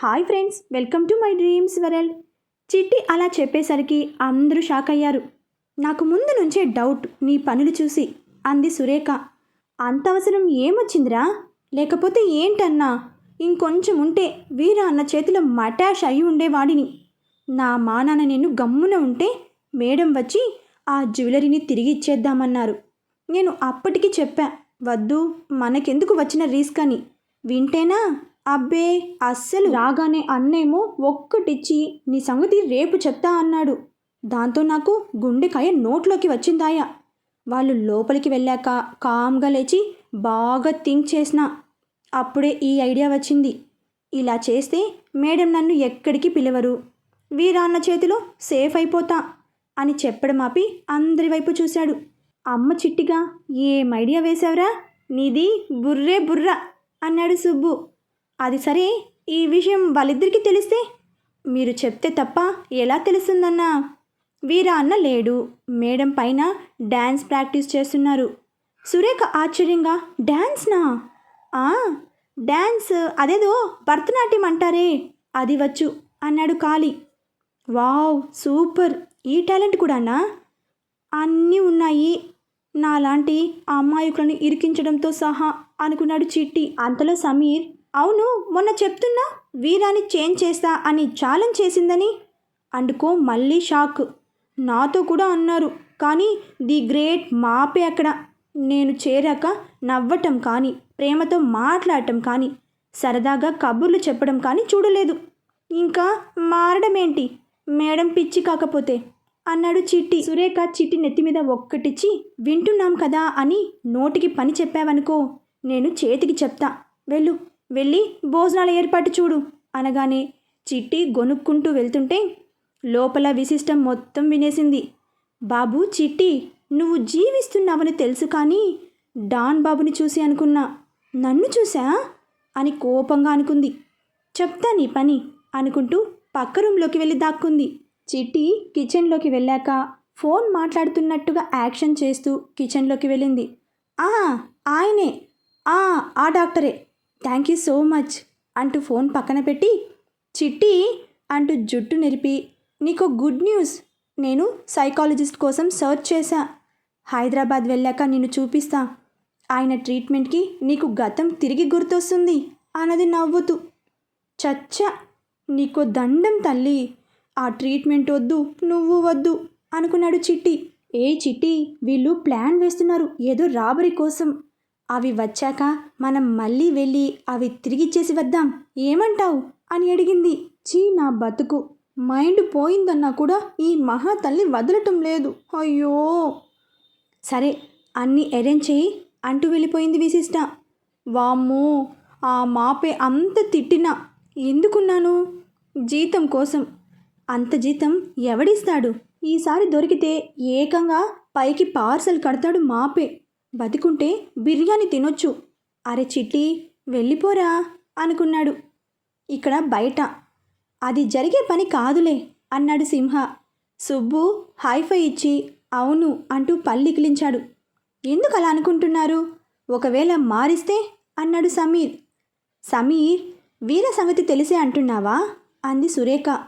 Hi friends welcome to my dreams world. Chitti అలా చెప్పేసరికి అందరూ షాక్ అయ్యారు. నాకు ముందు నుంచే డౌట్ నీ పనులు చూసి అంది సురేఖ. అంత అవసరం ఏమొచ్చిందిరా? లేకపోతే ఏంటన్నా? ఇంకొంచెం ఉంటే వీర అన్న చేతిలో మటాష్ అయి ఉండేవాడిని. నా మానాన నేను గమ్మున ఉంటే మేడం వచ్చి ఆ జ్యువెలరీని తిరిగి ఇచ్చేద్దామన్నారు. నేను అప్పటికి చెప్పా వద్దు మనకెందుకు వచ్చిన రిస్క్ అని. వింటేనా? అబ్బే అస్సలు రాగానే అన్నేమో ఒక్కటిచ్చి నీ సంగతి రేపు చెప్తా అన్నాడు. దాంతో నాకు గుండెకాయ నోట్లోకి వచ్చిందాయా. వాళ్ళు లోపలికి వెళ్ళాక కామ్గా లేచి బాగా థింక్ చేసిన. అప్పుడే ఈ ఐడియా వచ్చింది. ఇలా చేస్తే మేడం నన్ను ఎక్కడికి పిలవరు. వీరాన్న చేతిలో సేఫ్ అయిపోతా అని చెప్పడం ఆపి అందరి వైపు చూశాడు. అమ్మ చిట్టిగా ఏం ఐడియా వేశావురా? నీది బుర్రే బుర్ర అన్నాడు సుబ్బు. అది సరే. ఈ విషయం వాళ్ళిద్దరికీ తెలిస్తే మీరు చెప్తే తప్ప ఎలా తెలుస్తుందన్నా? వీరా అన్న లేడు. మేడం పైన డ్యాన్స్ ప్రాక్టీస్ చేస్తున్నారు. సురేఖ ఆశ్చర్యంగా డ్యాన్స్నా డ్యాన్స్ అదేదో భరతనాట్యం అంటారే. అది వచ్చు అన్నాడు కాళీ. Wow super. ఈ టాలెంట్ కూడానా? అన్నీ ఉన్నాయి. నాలాంటి అమ్మాయికులను ఇరికించడంతో సహా అనుకున్నాడు చిట్టి. అంతలో సమీర్ అవును మొన్న చెప్తున్నా వీరాని చేంజ్ చేస్తా అని ఛాలెంజ్ చేసిందని? అందుకో మళ్ళీ షాక్. నాతో కూడా అన్నారు కానీ ది గ్రేట్ మాపే అక్కడ. నేను చేరాక నవ్వటం కానీ ప్రేమతో మాట్లాడటం కానీ సరదాగా కబుర్లు చెప్పడం కానీ చూడలేదు. ఇంకా మారడమేంటి మేడం పిచ్చి కాకపోతే? అన్నాడు చిట్టి. సురేఖ చిట్టి నెత్తి మీద ఒక్కటిచ్చి వింటున్నాం కదా అని నోటికి పని చెప్పావనుకో నేను చేతికి చెప్తా. వెళ్ళు. వెళ్ళి భోజనాల ఏర్పాటు చూడు అనగానే చిట్టి గొనుక్కుంటూ వెళ్తుంటే లోపల విశిష్టం మొత్తం వినేసింది. బాబు చిట్టి నువ్వు జీవిస్తున్నావని తెలుసు కానీ డాన్ బాబుని చూసి అనుకున్నా. నన్ను చూసా? అని కోపంగా అనుకుంది. చెప్తా నీ పని అనుకుంటూ పక్క రూమ్లోకి వెళ్ళి దాక్కుంది. చిట్టి కిచెన్లోకి వెళ్ళాక ఫోన్ మాట్లాడుతున్నట్టుగా యాక్షన్ చేస్తూ కిచెన్లోకి వెళ్ళింది. ఆ ఆయనే. ఆ ఆ డాక్టరే. థ్యాంక్ యూ సో మచ్ అంటూ ఫోన్ పక్కన పెట్టి చిట్టి అంటూ జుట్టు నిరిపి నీకు గుడ్ న్యూస్. నేను సైకాలజిస్ట్ కోసం సర్చ్ చేశా. హైదరాబాద్ వెళ్ళాక నిన్ను చూపిస్తా. ఆయన ట్రీట్మెంట్కి నీకు గతం తిరిగి గుర్తొస్తుంది అన్నది నవ్వుతూ చచ్చా నీకు దండం తల్లి. ఆ ట్రీట్మెంట్ వద్దు నువ్వు వద్దు అనుకున్నాడు చిట్టి. ఏ చిట్టి వీళ్ళు ప్లాన్ వేస్తున్నారు ఏదో రాబరీ కోసం. అవి వచ్చాక మనం మళ్ళీ వెళ్ళి అవి తిరిగిచ్చేసి వద్దాం. ఏమంటావు? అని అడిగింది. చీ నా బతుకు. మైండ్ పోయిందన్నా కూడా ఈ మహా తల్లి వదలటం లేదు. అయ్యో! సరే అన్నీ అరేంజ్ చేయి అంటూ వెళ్ళిపోయింది విశిష్ట. వామ్మో! ఆ మాపే అంత తిట్టినా ఎందుకున్నాను? జీతం కోసం. అంత జీతం ఎవడిస్తాడు? ఈసారి దొరికితే ఏకంగా పైకి పార్సల్ కడతాడు మాపే. బతికుంటే బిర్యానీ తినొచ్చు. అరే చిట్టి వెళ్ళిపోరా అనుకున్నాడు. ఇక్కడ బయట. అది జరిగే పని కాదులే అన్నాడు సింహ. సుబ్బు హైఫై ఇచ్చి అవును అంటూ పల్లికిలించాడు ఎందుకు అలా అనుకుంటున్నారు? ఒకవేళ మారిస్తే అన్నాడు సమీర్. సమీర్ వీర సంగతి తెలిసే అంటున్నావా? అంది సురేఖ.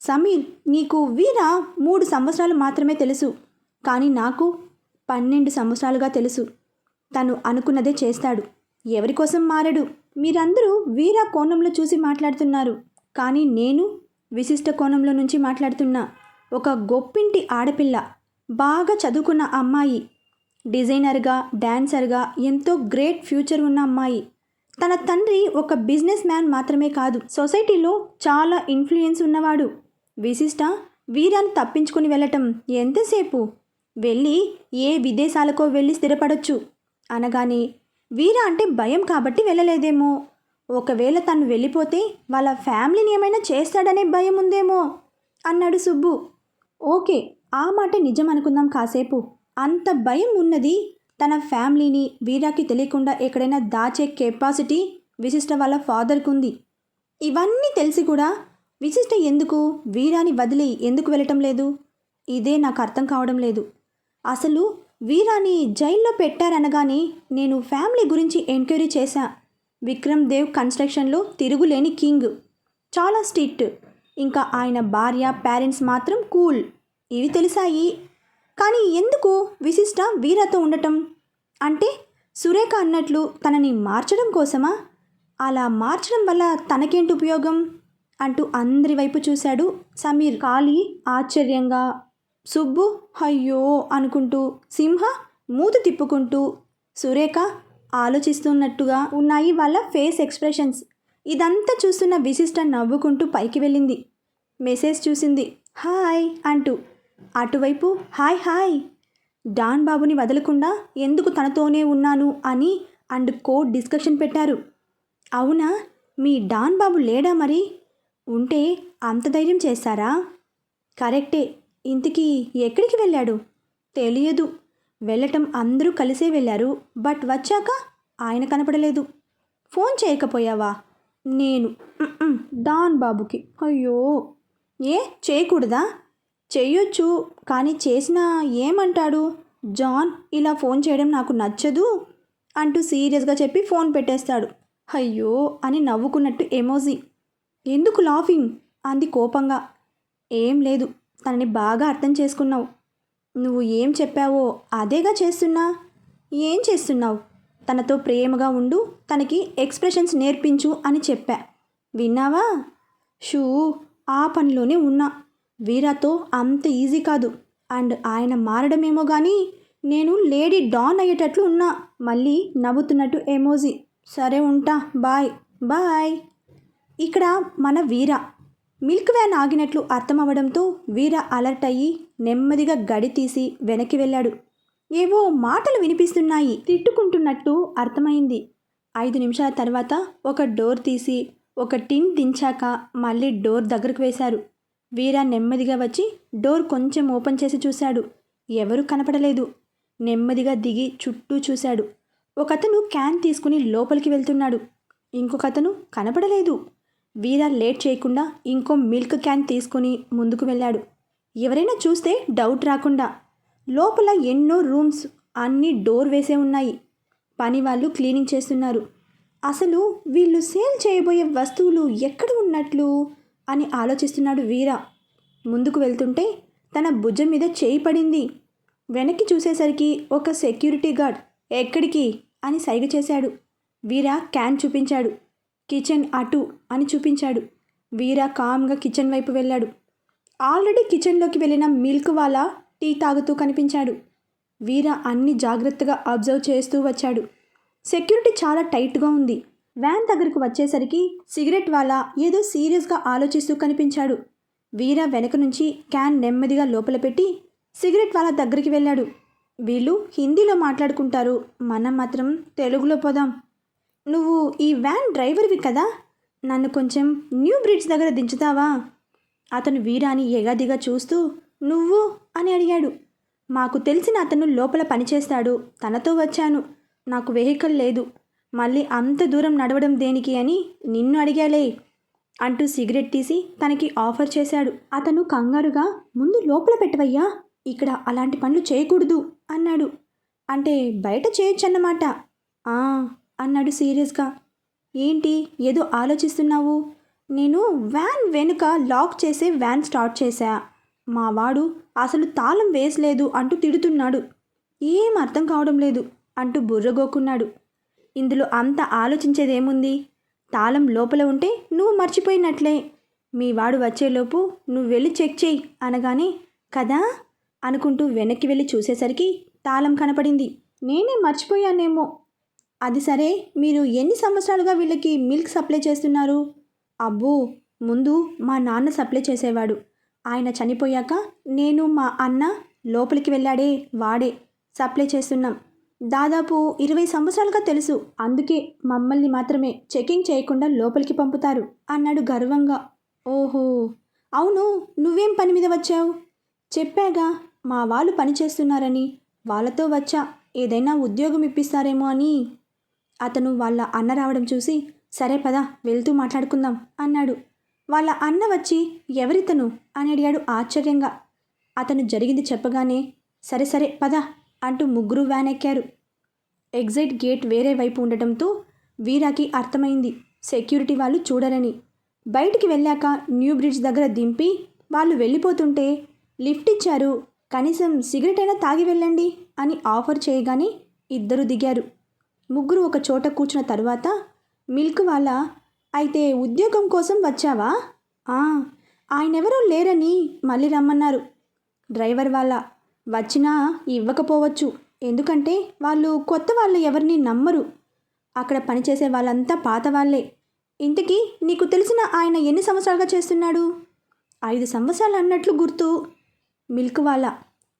సమీర్ నీకు వీర మూడు సంవత్సరాలు మాత్రమే తెలుసు. కానీ నాకు పన్నెండు సంవత్సరాలుగా తెలుసు. తను అనుకున్నదే చేస్తాడు. ఎవరి కోసం మారడు? మీరందరూ వీర కోణంలో చూసి మాట్లాడుతున్నారు. కానీ నేను విశిష్ట కోణంలో నుంచి మాట్లాడుతున్నా. ఒక గొప్పింటి ఆడపిల్ల బాగా చదువుకున్న అమ్మాయి డిజైనర్గా డ్యాన్సర్గా ఎంతో గ్రేట్ ఫ్యూచర్ ఉన్న అమ్మాయి. తన తండ్రి ఒక బిజినెస్ మ్యాన్ మాత్రమే కాదు సొసైటీలో చాలా ఇన్ఫ్లుయెన్స్ ఉన్నవాడు. విశిష్ట వీరాన్ని తప్పించుకుని వెళ్ళటం ఎంతసేపు? వెళ్ళి ఏ విదేశాలకో వెళ్ళి స్థిరపడొచ్చు. అనగానే వీర అంటే భయం కాబట్టి వెళ్ళలేదేమో. ఒకవేళ తను వెళ్ళిపోతే వాళ్ళ ఫ్యామిలీని ఏమైనా చేస్తాడనే భయం ఉందేమో అన్నాడు సుబ్బు. ఓకే ఆ మాట నిజం అనుకుందాం కాసేపు. అంత భయం ఉన్నది తన ఫ్యామిలీని వీరాకి తెలియకుండా ఎక్కడైనా దాచే కెపాసిటీ విశిష్ట వాళ్ళ ఫాదర్కి ఉంది ఇవన్నీ తెలిసి కూడా విశిష్ట ఎందుకు? వీరాని వదిలి ఎందుకు వెళ్ళటం లేదు? ఇదే నాకు అర్థం కావడం లేదు. అసలు వీరాని జైల్లో పెట్టారనగానే నేను ఫ్యామిలీ గురించి ఎంక్వైరీ చేశా. విక్రమ్ దేవ్ కన్స్ట్రక్షన్లో తిరుగులేని కింగ్. చాలా స్ట్రిక్ట్. ఇంకా ఆయన భార్య పేరెంట్స్ మాత్రం కూల్. ఇవి తెలిసాయి. కానీ ఎందుకు విశిష్ట వీరతో ఉండటం? అంటే సురేఖ అన్నట్లు తనని మార్చడం కోసమా? అలా మార్చడం వల్ల తనకేంటి ఉపయోగం? అంటూ అందరి వైపు చూశాడు సమీర్. కాళీ ఆశ్చర్యంగా సుబ్బు అయ్యో అనుకుంటూ సింహ మూతి తిప్పుకుంటూ సురేఖ ఆలోచిస్తున్నట్టుగా ఉన్నాయి వాళ్ళ ఫేస్ ఎక్స్ప్రెషన్స్. ఇదంతా చూస్తున్న విశిష్ట నవ్వుకుంటూ పైకి వెళ్ళింది. మెసేజ్ చూసింది హాయ్ అంటూ. అటువైపు హాయ్ హాయ్. డాన్ బాబుని వదలకుండా ఎందుకు తనతోనే ఉన్నాను అని అండ్ కోడ్ డిస్కషన్ పెట్టారు. అవునా? మీ డాన్ బాబు లేడా మరి? ఉంటే అంత ధైర్యం చేస్తారా కరెక్టే. ఇంతకీ ఎక్కడికి వెళ్ళాడు? తెలియదు. వెళ్ళటం అందరూ కలిసే వెళ్ళారు. బట్ వచ్చాక ఆయన కనపడలేదు. ఫోన్ చేయకపోయావా? నేను. డాన్ బాబుకి. అయ్యో. ఏ? చేయకూడదా? చేయొచ్చు కానీ చేసినా ఏమంటాడు? జాన్ ఇలా ఫోన్ చేయడం నాకు నచ్చదు అంటూ సీరియస్గా చెప్పి ఫోన్ పెట్టేస్తాడు. అయ్యో అని నవ్వుకున్నట్టు ఎమోజీ. ఎందుకు లాఫింగ్? అంది కోపంగా. ఏం లేదు. తనని బాగా అర్థం చేసుకున్నావు. నువ్వు ఏం చెప్పావో అదేగా చేస్తున్నా? ఏం చేస్తున్నావు? తనతో ప్రేమగా ఉండు తనకి ఎక్స్ప్రెషన్స్ నేర్పించు అని చెప్పా. విన్నావా? షూ ఆ పనిలోనే ఉన్నా. వీరాతో అంత ఈజీ కాదు. అండ్ ఆయన మారడమేమో కానీ నేను లేడీ డాన్ అయ్యేటట్లు ఉన్నా. మళ్ళీ నవ్వుతున్నట్టు ఎమోజీ. సరే ఉంటా బాయ్ బాయ్. ఇక్కడ మన వీర. మిల్క్ వ్యాన్ ఆగినట్లు అర్థమవడంతో వీర అలర్ట్ అయ్యి నెమ్మదిగా గడి తీసి వెనక్కి వెళ్ళాడు. ఏవో మాటలు వినిపిస్తున్నాయి. తిట్టుకుంటున్నట్టు అర్థమైంది. ఐదు నిమిషాల తర్వాత ఒక డోర్ తీసి ఒక టిన్ దించాక మళ్ళీ డోర్ దగ్గరకు వేశారు. వీర నెమ్మదిగా వచ్చి డోర్ కొంచెం ఓపెన్ చేసి చూశాడు. ఎవరూ కనపడలేదు. నెమ్మదిగా దిగి చుట్టూ చూశాడు. ఒకతను క్యాన్ తీసుకుని లోపలికి వెళ్తున్నాడు. ఇంకొకతను కనపడలేదు. వీర లేట్ చేయకుండా ఇంకో మిల్క్ క్యాన్ తీసుకుని ముందుకు వెళ్ళాడు. ఎవరైనా చూస్తే డౌట్ రాకుండా లోపల ఎన్నో రూమ్స్ అన్ని డోర్ వేసే ఉన్నాయి. పని వాళ్ళు క్లీనింగ్ చేస్తున్నారు. అసలు వీళ్ళు సేల్ చేయబోయే వస్తువులు ఎక్కడ ఉన్నట్లు అని ఆలోచిస్తున్నాడు వీర. ముందుకు వెళ్తుంటే తన భుజం మీద చేయి పడింది. వెనక్కి చూసేసరికి ఒక సెక్యూరిటీ గార్డ్ ఎక్కడికి? అని సైగ చేశాడు. వీర క్యాన్ చూపించాడు. కిచెన్ అటు అని చూపించాడు. వీర కామ్గా కిచెన్ వైపు వెళ్ళాడు. ఆల్రెడీ కిచెన్లోకి వెళ్ళిన మిల్క్ వాళ్ళ టీ తాగుతూ కనిపించాడు. వీర అన్ని జాగ్రత్తగా అబ్జర్వ్ చేస్తూ వచ్చాడు. సెక్యూరిటీ చాలా టైట్గా ఉంది. వ్యాన్ దగ్గరకు వచ్చేసరికి సిగరెట్ వాళ్ళ ఏదో సీరియస్గా ఆలోచిస్తూ కనిపించాడు. వీర వెనక నుంచి క్యాన్ నెమ్మదిగా లోపల పెట్టి సిగరెట్ వాళ్ళ దగ్గరికి వెళ్ళాడు. వీళ్ళు హిందీలో మాట్లాడుకుంటారు. మనం మాత్రం తెలుగులో పోదాం. నువ్వు ఈ వ్యాన్ డ్రైవర్వి కదా? నన్ను కొంచెం న్యూ బ్రిడ్జ్ దగ్గర దించుతావా? అతను వీరాని ఎగాదిగా చూస్తూ నువ్వు? అని అడిగాడు. మాకు తెలిసిన అతను లోపల పనిచేస్తాడు. తనతో వచ్చాను. నాకు వెహికల్ లేదు. మళ్ళీ అంత దూరం నడవడం దేనికి అని నిన్ను అడిగాలే అంటూ సిగరెట్ తీసి తనకి ఆఫర్ చేశాడు. అతను కంగారుగా ముందు లోపల పెట్టవయ్యా. ఇక్కడ అలాంటి పనులు చేయకూడదు అన్నాడు. అంటే బయట చేయొచ్చన్నమాట. అన్నాడు సీరియస్గా. ఏంటి? ఏదో ఆలోచిస్తున్నావు? నేను వ్యాన్ వెనుక లాక్ చేసే వ్యాన్ స్టార్ట్ చేశా. మా వాడు అసలు తాళం వేసలేదు అంటూ తిడుతున్నాడు. ఏం అర్థం కావడం లేదు అంటూ బుర్రగోకున్నాడు ఇందులో అంత ఆలోచించేదేముంది? తాళం లోపల ఉంటే నువ్వు మర్చిపోయినట్లే. మీ వాడు వచ్చేలోపు నువ్వు వెళ్ళి చెక్ చేయి అనగానే కదా? అనుకుంటూ వెనక్కి వెళ్ళి చూసేసరికి తాళం కనపడింది. నేనే మర్చిపోయానేమో. అది సరే మీరు ఎన్ని సంవత్సరాలుగా వీళ్ళకి మిల్క్ సప్లై చేస్తున్నారు? అబ్బో ముందు మా నాన్న సప్లై చేసేవాడు. ఆయన చనిపోయాక నేను మా అన్న లోపలికి వెళ్ళాడే వాడే సప్లై చేస్తున్నాం. దాదాపు ఇరవై సంవత్సరాలుగా తెలుసు అందుకే మమ్మల్ని మాత్రమే చెకింగ్ చేయకుండా లోపలికి పంపుతారు అన్నాడు గర్వంగా. ఓహో అవును నువ్వేం పని మీద వచ్చావు? చెప్పాగా మా వాళ్ళు పని చేస్తున్నారని వాళ్ళతో వచ్చా ఏదైనా ఉద్యోగం ఇప్పిస్తారేమో అని. అతను వాళ్ళ అన్న రావడం చూసి సరే పద వెళ్తూ మాట్లాడుకుందాం అన్నాడు. వాళ్ళ అన్న వచ్చి ఎవరితను? అని అడిగాడు ఆశ్చర్యంగా. అతను జరిగింది చెప్పగానే సరే సరే పద అంటూ ముగ్గురు వ్యాన్ ఎక్కారు. ఎగ్జిట్ గేట్ వేరే వైపు ఉండటంతో వీరాకి అర్థమైంది సెక్యూరిటీ వాళ్ళు చూడరని. బయటికి వెళ్ళాక న్యూ బ్రిడ్జ్ దగ్గర దింపి వాళ్ళు వెళ్ళిపోతుంటే లిఫ్ట్ ఇచ్చారు కనీసం సిగరెట్ అయినా తాగి వెళ్ళండి అని ఆఫర్ చేయగానే ఇద్దరు దిగారు. ముగ్గురు ఒక చోట కూర్చున్న తర్వాత మిల్క్ వాళ్ళ అయితే ఉద్యోగం కోసం వచ్చావా? ఆయన ఆయనెవరో లేరని మళ్ళీ రమ్మన్నారు. డ్రైవర్ వాళ్ళ వచ్చినా ఇవ్వకపోవచ్చు. ఎందుకంటే వాళ్ళు కొత్త వాళ్ళు ఎవరిని నమ్మరు. అక్కడ పనిచేసే వాళ్ళంతా పాత వాళ్ళే. ఇంతకీ నీకు తెలిసిన ఆయన ఎన్ని సంవత్సరాలుగా చేస్తున్నాడు? ఐదు సంవత్సరాలు అన్నట్లు గుర్తు. మిల్క్ వాళ్ళ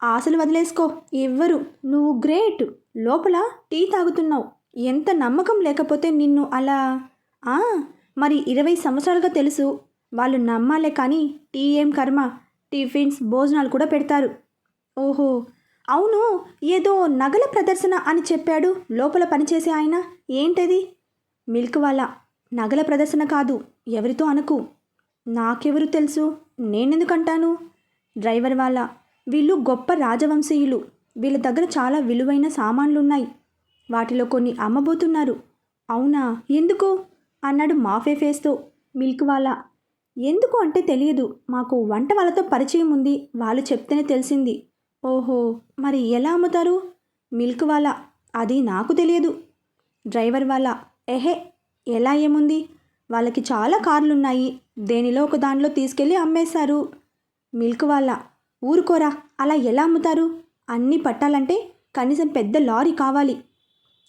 ఆశలు వదిలేసుకో. ఎవ్వరు. నువ్వు గ్రేట్. లోపల టీ తాగుతున్నావు. ఎంత నమ్మకం లేకపోతే నిన్ను అలా? ఆ, మరి ఇరవై సంవత్సరాలుగా తెలుసు. వాళ్ళు నమ్మాలే కానీ టీ ఏం కర్మ టిఫిన్స్ భోజనాలు కూడా పెడతారు. ఓహో అవును ఏదో నగల ప్రదర్శన అని చెప్పాడు లోపల పనిచేసే ఆయన. ఏంటది? మిల్క్ వాళ్ళ. నగల ప్రదర్శన కాదు ఎవరితో అనకు. నాకెవరు తెలుసు? నేనెందుకంటాను? డ్రైవర్ వాళ్ళ. వీళ్ళు గొప్ప రాజవంశీయులు. వీళ్ళ దగ్గర చాలా విలువైన సామాన్లున్నాయి. వాటిలో కొన్ని అమ్మబోతున్నారు. అవునా? ఎందుకు? అన్నాడు మాఫే ఫేస్తో మిల్క్ వాళ్ళ ఎందుకు అంటే తెలియదు. మాకు వంట వాళ్ళతో పరిచయం ఉంది. వాళ్ళు చెప్తేనే తెలిసింది. ఓహో మరి ఎలా అమ్ముతారు? మిల్క్ వాళ్ళ అది నాకు తెలియదు. డ్రైవర్ వాళ్ళ ఎహే ఎలా ఏముంది? వాళ్ళకి చాలా కార్లున్నాయి. దేనిలో ఒక దానిలో తీసుకెళ్ళి అమ్మేశారు. మిల్క్ వాళ్ళ ఊరుకోరా. అలా ఎలా అమ్ముతారు? అన్నీ పట్టాలంటే కనీసం పెద్ద లారీ కావాలి.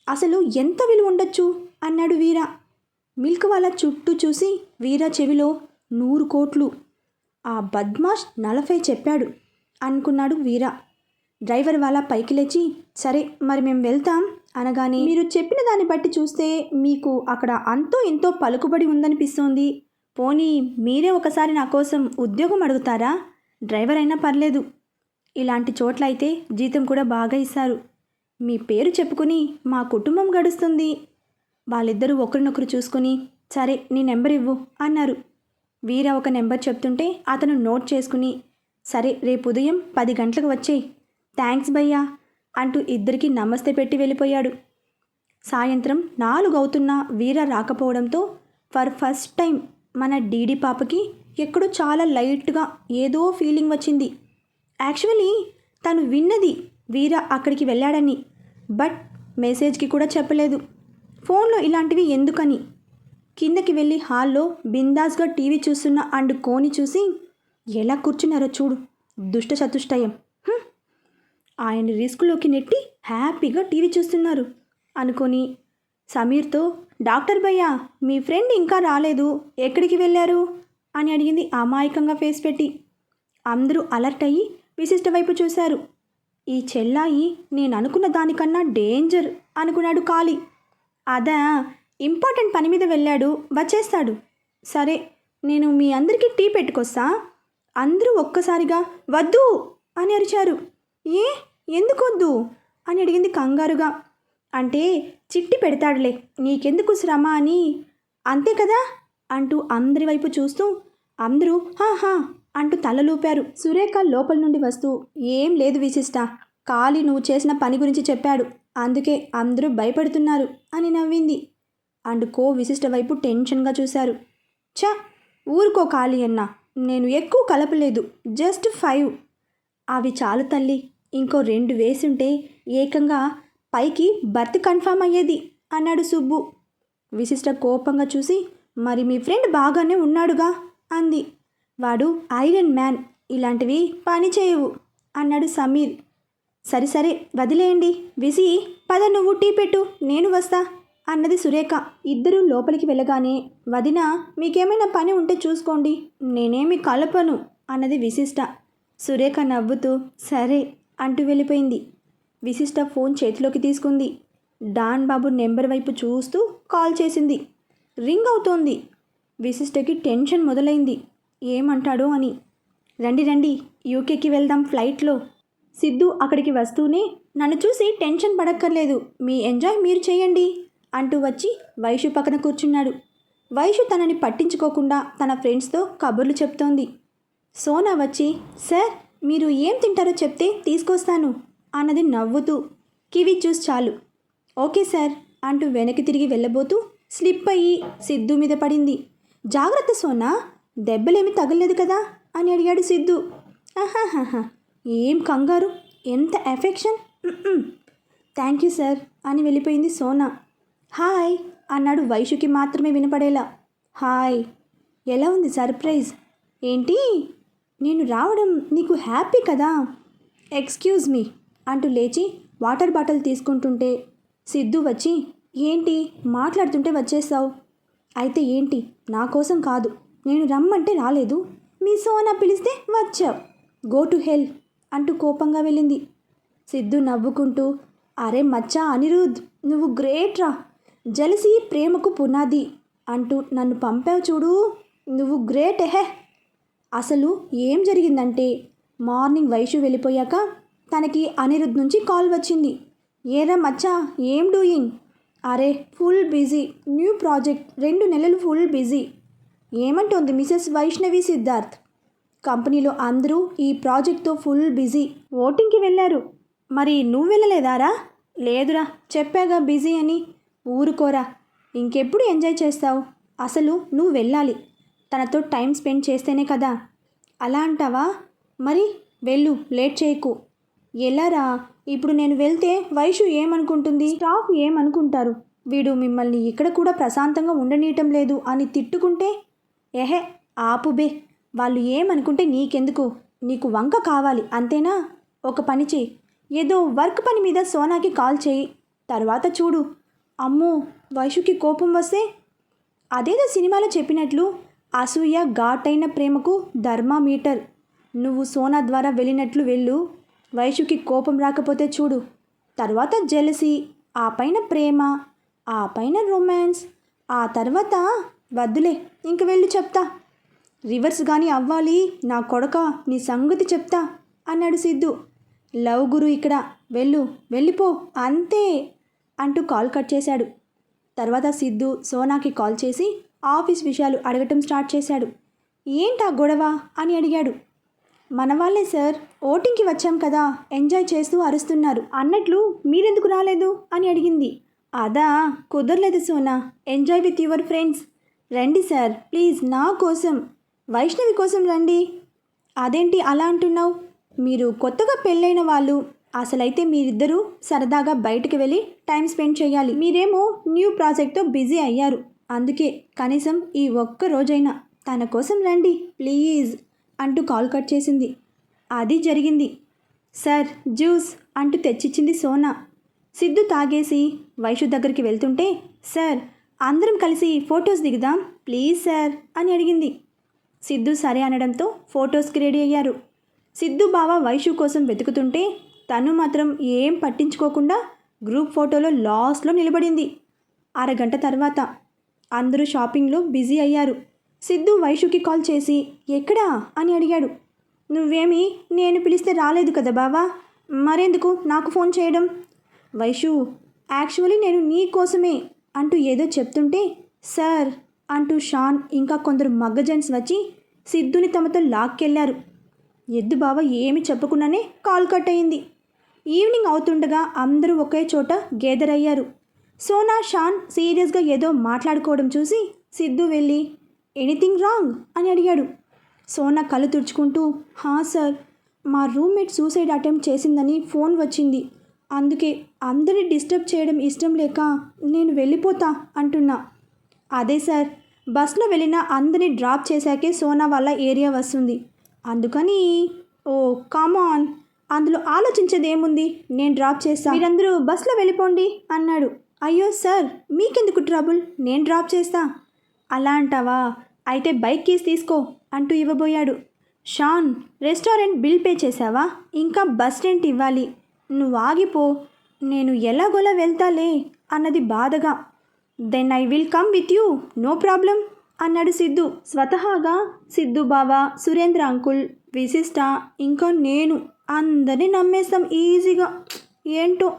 అసలు ఎంత విలువ ఉండొచ్చు? అన్నాడు వీర. మిల్క్ వాళ్ళ చుట్టూ చూసి వీర చెవిలో నూరు కోట్లు. ఆ బద్మాష్ నలభై చెప్పాడు అనుకున్నాడు వీర. డ్రైవర్ వాళ్ళ పైకి లేచి సరే మరి మేము వెళ్తాం అనగానే మీరు చెప్పిన దాన్ని బట్టి చూస్తే మీకు అక్కడ అంతో ఎంతో పలుకుబడి ఉందనిపిస్తోంది. పోనీ మీరే ఒకసారి నా కోసం ఉద్యోగం అడుగుతారా? డ్రైవర్ అయినా పర్లేదు. ఇలాంటి చోట్ల అయితే జీతం కూడా బాగా ఇస్తారు. మీ పేరు చెప్పుకుని మా కుటుంబం గడుస్తుంది. వాళ్ళిద్దరూ ఒకరినొకరు చూసుకుని సరే నీ నెంబర్ ఇవ్వు అన్నారు. వీర ఒక నెంబర్ చెప్తుంటే అతను నోట్ చేసుకుని సరే రేపు ఉదయం పది గంటలకు వచ్చేయి. థ్యాంక్స్ భయ్యా అంటూ ఇద్దరికి నమస్తే పెట్టి వెళ్ళిపోయాడు. సాయంత్రం నాలుగు అవుతున్నా వీర రాకపోవడంతో ఫర్ ఫస్ట్ టైం మన డీడీ పాపకి ఎక్కడో చాలా లైట్గా ఏదో ఫీలింగ్ వచ్చింది. యాక్చువల్లీ తను విన్నది వీర అక్కడికి వెళ్ళాడని. బట్ మెసేజ్కి కూడా చెప్పలేదు. ఫోన్లో ఇలాంటివి ఎందుకని? కిందకి వెళ్ళి హాల్లో బిందాస్గా టీవీ చూస్తున్న అండ్ కోని చూసి ఎలా కూర్చున్నారో చూడు దుష్ట చతుష్టయం. ఆయన రిస్క్లోకి నెట్టి హ్యాపీగా టీవీ చూస్తున్నారు. అనుకొని సమీర్తో డాక్టర్ భయ్యా మీ ఫ్రెండ్ ఇంకా రాలేదు. ఎక్కడికి వెళ్ళారు? అని అడిగింది అమాయకంగా ఫేస్ పెట్టి. అందరూ అలర్ట్ అయ్యి విశిష్ట వైపు చూశారు. ఈ చెల్లాయి నేను అనుకున్న దానికన్నా డేంజర్ అనుకున్నాడు కాళీ. అదా ఇంపార్టెంట్ పని మీద వెళ్ళాడు వచ్చేస్తాడు. సరే నేను మీ అందరికీ టీ పెట్టుకొస్తా. అందరూ ఒక్కసారిగా వద్దు! అని అరిచారు. ఏ? ఎందుకు వద్దు అని అడిగింది కంగారుగా. అంటే చిట్టి పెడతాడులే నీకెందుకు శ్రమ అని? అంతే కదా? అంటూ అందరి వైపు చూస్తూ అందరూ హా అంటూ తలలూపారు సురేఖ లోపల నుండి వస్తూ ఏం లేదు విశిష్ట కాలి నువ్వు చేసిన పని గురించి చెప్పాడు. అందుకే అందరూ భయపడుతున్నారు అని నవ్వింది. అండ్ కో విశిష్ట వైపు టెన్షన్గా చూశారు. ఛ ఊరుకో కాలి అన్న నేను ఎక్కువ కలపలేదు జస్ట్ ఫైవ్. అవి చాలు తల్లి ఇంకో రెండు వేసుంటే ఏకంగా పైకి బర్త్ కన్ఫామ్ అయ్యేది అన్నాడు సుబ్బు. విశిష్ట కోపంగా చూసి మరి మీ ఫ్రెండ్ బాగానే ఉన్నాడుగా అంది. వాడు ఐరన్ మ్యాన్ ఇలాంటివి పని చేయవు అన్నాడు సమీర్. సరి సరే వదిలేయండి. విసి పద నువ్వు టీ పెట్టు నేను వస్తా అన్నది సురేఖ. ఇద్దరూ లోపలికి వెళ్ళగానే వదిన మీకేమైనా పని ఉంటే చూసుకోండి. నేనేమి కలపను అన్నది విశిష్ట. సురేఖ నవ్వుతూ సరే అంటూ వెళ్ళిపోయింది. విశిష్ట ఫోన్ చేతిలోకి తీసుకుంది. డాన్ బాబు నెంబర్ వైపు చూస్తూ కాల్ చేసింది. రింగ్ అవుతోంది. విశిష్టకి టెన్షన్ మొదలైంది. ఏమంటాడో అని. రండి రండి. యూకేకి వెళ్దాం ఫ్లైట్లో. సిద్ధు అక్కడికి వస్తూనే నన్ను చూసి టెన్షన్ పడక్కర్లేదు. మీ ఎంజాయ్ మీరు చేయండి అంటూ వచ్చి వైషు పక్కన కూర్చున్నాడు. వైషు తనని పట్టించుకోకుండా తన ఫ్రెండ్స్తో కబుర్లు చెప్తోంది. సోనా వచ్చి సార్ మీరు ఏం తింటారో చెప్తే తీసుకొస్తాను అన్నది నవ్వుతూ కివి జ్యూస్ చాలు. ఓకే సార్ అంటూ వెనక్కి తిరిగి వెళ్ళబోతూ స్లిప్ అయ్యి సిద్ధు మీద పడింది. జాగ్రత్త సోనా దెబ్బలేమి తగలేదు కదా? అని అడిగాడు సిద్ధు. ఆహాహాహా ఏం కంగారు? ఎంత ఎఫెక్షన్? థ్యాంక్ యూ సార్ అని వెళ్ళిపోయింది సోనా. హాయ్ అన్నాడు వైషుకి మాత్రమే వినపడేలా. హాయ్. ఎలా ఉంది సర్ప్రైజ్? ఏంటి? నేను రావడం నీకు హ్యాపీ కదా? ఎక్స్క్యూజ్ మీ అంటూ లేచి వాటర్ బాటిల్ తీసుకుంటుంటే సిద్ధు వచ్చి ఏంటి మాట్లాడుతుంటే వచ్చేసావు. అయితే ఏంటి నా కోసం కాదు. నేను రమ్మంటే రాలేదు. మీ సోనా పిలిస్తే వచ్చావు గో టు హెల్ అంటూ కోపంగా వెళ్ళింది. సిద్ధు నవ్వుకుంటూ అరే మచ్చా అనిరుద్ నువ్వు గ్రేట్ రా. జలసి ప్రేమకు పునాది అంటూ నన్ను పంపావు చూడు. నువ్వు గ్రేట్ ఎహే. అసలు ఏం జరిగిందంటే మార్నింగ్ వైషు వెళ్ళిపోయాక తనకి అనిరుద్ నుంచి కాల్ వచ్చింది. ఏరా మచ్చా ఏం డూయింగ్? అరే ఫుల్ బిజీ. న్యూ ప్రాజెక్ట్ రెండు నెలలు ఫుల్ బిజీ. ఏమంటోంది మిసెస్ వైష్ణవి సిద్ధార్థ్? కంపెనీలో అందరూ ఈ ప్రాజెక్ట్తో ఫుల్ బిజీ. ఓటింగ్కి వెళ్ళారు. మరి నువ్వు వెళ్ళలేదారా? లేదురా చెప్పాగా బిజీ అని. ఊరుకోరా ఇంకెప్పుడు ఎంజాయ్ చేస్తావు? అసలు నువ్వు వెళ్ళాలి. తనతో టైం స్పెండ్ చేస్తేనే కదా. అలా అంటావా? మరి వెళ్ళు లేట్ చేయకు. ఎలారా? ఇప్పుడు నేను వెళ్తే వైషు ఏమనుకుంటుంది? స్టాఫ్ ఏమనుకుంటారు? వీడు మిమ్మల్ని ఇక్కడ కూడా ప్రశాంతంగా ఉండనీయటం లేదు అని తిట్టుకుంటే ఎహే ఆపుబే వాళ్ళు ఏమనుకుంటే నీకెందుకు? నీకు వంక కావాలి అంతేనా? ఒక పని చేయి ఏదో వర్క్ పని మీద సోనాకి కాల్ చేయి తర్వాత చూడు. అమ్మో వైషుకి కోపం వస్తే? అదేదో సినిమాలో చెప్పినట్లు అసూయ ఘాటైన ప్రేమకు ధర్మామీటర్. నువ్వు సోనా ద్వారా వెళ్ళినట్లు వెళ్ళు. వైషుకి కోపం రాకపోతే చూడు. తర్వాత జెలసి. ఆ పైన ప్రేమ. ఆ పైన రొమాన్స్. ఆ తర్వాత వద్దులే ఇంక వెళ్ళి చెప్తా. రివర్స్ కానీ అవ్వాలి నా కొడక నీ సంగతి చెప్తా అన్నాడు సిద్ధు. లవ్ గురు ఇక్కడ వెళ్ళు వెళ్ళిపో అంతే అంటూ కాల్ కట్ చేశాడు. తర్వాత సిద్ధు సోనాకి కాల్ చేసి ఆఫీస్ విషయాలు అడగటం స్టార్ట్ చేశాడు. ఏంటా గొడవ? అని అడిగాడు. మన వాళ్ళే సార్ ఓటింగ్కి వచ్చాం కదా ఎంజాయ్ చేస్తూ అరుస్తున్నారు అన్నట్లు మీరెందుకు రాలేదు? అని అడిగింది. అదా కుదరలేదు Sona enjoy with your friends రండి సార్ ప్లీజ్ నా కోసం వైష్ణవి కోసం రండి. అదేంటి అలా అంటున్నావు? మీరు కొత్తగా పెళ్ళైన వాళ్ళు అసలైతే మీరిద్దరూ సరదాగా బయటకు వెళ్ళి టైం స్పెండ్ చేయాలి. మీరేమో న్యూ ప్రాజెక్ట్తో బిజీ అయ్యారు. అందుకే కనీసం ఈ ఒక్క రోజైనా తన కోసం రండి ప్లీజ్ అంటూ కాల్ కట్ చేసింది. అది జరిగింది. సార్ జ్యూస్ అంటూ తెచ్చిచ్చింది సోనా. సిద్ధు తాగేసి వైషు దగ్గరికి వెళ్తుంటే సార్ అందరం కలిసి ఫొటోస్ దిగుదాం ప్లీజ్ సార్ అని అడిగింది. సిద్ధు సరే అనడంతో ఫొటోస్కి రెడీ అయ్యారు. సిద్ధు బావ వైషు కోసం వెతుకుతుంటే తను మాత్రం ఏం పట్టించుకోకుండా గ్రూప్ ఫోటోలో లాస్ట్లో నిలబడింది. అరగంట తర్వాత అందరూ షాపింగ్లో బిజీ అయ్యారు. సిద్ధు వైషుకి కాల్ చేసి ఎక్కడా? అని అడిగాడు. నువ్వేమి? నేను పిలిస్తే రాలేదు కదా బావా? మరెందుకు? నాకు ఫోన్ చేయడం? వైషు యాక్చువల్లీ నేను నీ కోసమే అంటూ ఏదో చెప్తుంటే సార్ అంటూ షాన్ ఇంకా కొందరు మగ్గజెంట్స్ వచ్చి సిద్ధుని తమతో లాక్కెళ్ళారు. ఎద్దు బావ ఏమి చెప్పకుండానే కాల్ కట్ అయింది ఈవినింగ్ అవుతుండగా అందరూ ఒకే చోట గేదర్ అయ్యారు. సోనా షాన్ సీరియస్గా ఏదో మాట్లాడుకోవడం చూసి సిద్ధు వెళ్ళి ఎనీథింగ్ రాంగ్? అని అడిగాడు. సోనా కళ్ళు తుడుచుకుంటూ హా సార్ మా రూమ్మేట్ సూసైడ్ అటెంప్ట్ చేసిందని ఫోన్ వచ్చింది. అందుకే అందరిని డిస్టర్బ్ చేయడం ఇష్టం లేక నేను వెళ్ళిపోతా అంటున్నా. అదే సార్ బస్లో వెళ్ళిన అందరినీ డ్రాప్ చేశాకే సోనా వాళ్ళ ఏరియా వస్తుంది. అందుకని ఓ కామాన్ అందులో ఆలోచించేది ఏముంది నేను డ్రాప్ చేస్తా. మీరందరూ బస్లో వెళ్ళిపోండి అన్నాడు. అయ్యో సార్ మీకెందుకు ట్రబుల్? నేను డ్రాప్ చేస్తా. అలా అంటావా? అయితే బైక్ కీస్ తీసుకో అంటూ ఇవ్వబోయాడు. షాన్ రెస్టారెంట్ బిల్ పే చేసావా ఇంకా బస్ రెంట్ ఇవ్వాలి. నువ్వు ఆగిపో. నేను ఎలాగోలా వెళ్తాలే అన్నది బాధగా. Then I will come with you no problem అన్నాడు సిద్ధు. స్వతహాగా సిద్ధు బావ సురేంద్ర అంకుల్ విశిష్ట ఇంకా నేను అందరినీ నమ్మేస్తాం ఈజీగా. ఏంటో?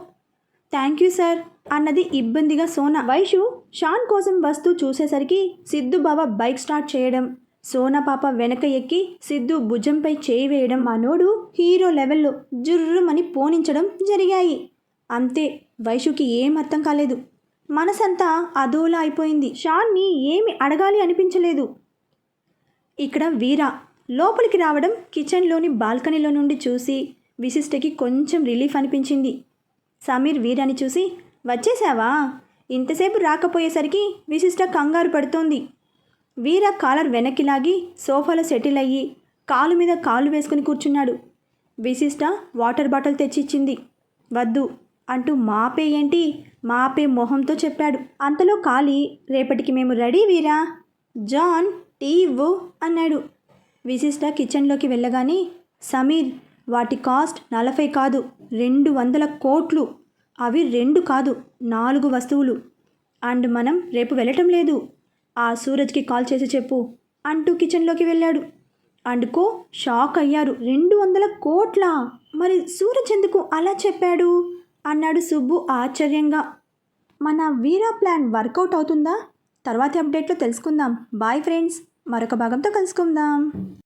థ్యాంక్ యూ సార్ అన్నది ఇబ్బందిగా సోనా. వైషు షాన్ కోసం వస్తూ చూసేసరికి సిద్ధు బావ బైక్ స్టార్ట్ చేయడం సోనా పాప వెనక ఎక్కి సిద్ధు భుజంపై చేయి వేయడం మనోడు హీరో లెవెల్లో జుర్రుమని పోనించడం జరిగాయి. అంతే వైషుకి ఏం అర్థం కాలేదు. మనసంతా అదోలా అయిపోయింది. షాన్ని ఏమి అడగాలి అనిపించలేదు. ఇక్కడ వీర లోపలికి రావడం కిచెన్లోని బాల్కనీలో నుండి చూసి విశిష్టకి కొంచెం రిలీఫ్ అనిపించింది. సమీర్ వీరాని చూసి వచ్చేసావా? ఇంతసేపు రాకపోయేసరికి విశిష్ట కంగారు పడుతోంది. వీర కాలర్ వెనక్కి లాగి సోఫాలో సెటిల్ అయ్యి కాలు మీద కాలు వేసుకుని కూర్చున్నాడు. విశిష్ట వాటర్ బాటిల్ తెచ్చిచ్చింది. వద్దు అంటూ మాపే ఏంటి? మాపే మొహంతో చెప్పాడు. అంతలో కాలి రేపటికి మేము రెడీ వీరా? జాన్ టీ ఇవ్వు అన్నాడు. విశిష్ట కిచెన్లోకి వెళ్ళగానే సమీర్ వాటి కాస్ట్ నలభై కాదు రెండు వందల కోట్లు. అవి రెండు కాదు నాలుగు వస్తువులు. అండ్ మనం రేపు వెళ్ళటం లేదు. ఆ సూరజ్కి కాల్ చేసి చెప్పు అంటూ కిచెన్లోకి వెళ్ళాడు. అండ్ కో షాక్ అయ్యారు. రెండు వందల కోట్ల? మరి సూరజ్ ఎందుకు అలా చెప్పాడు? అన్నాడు సుబ్బు ఆశ్చర్యంగా. మన వీరా ప్లాన్ వర్కౌట్ అవుతుందా? తర్వాతి అప్డేట్లో తెలుసుకుందాం. Bye friends. మరొక భాగంతో కలుసుకుందాం.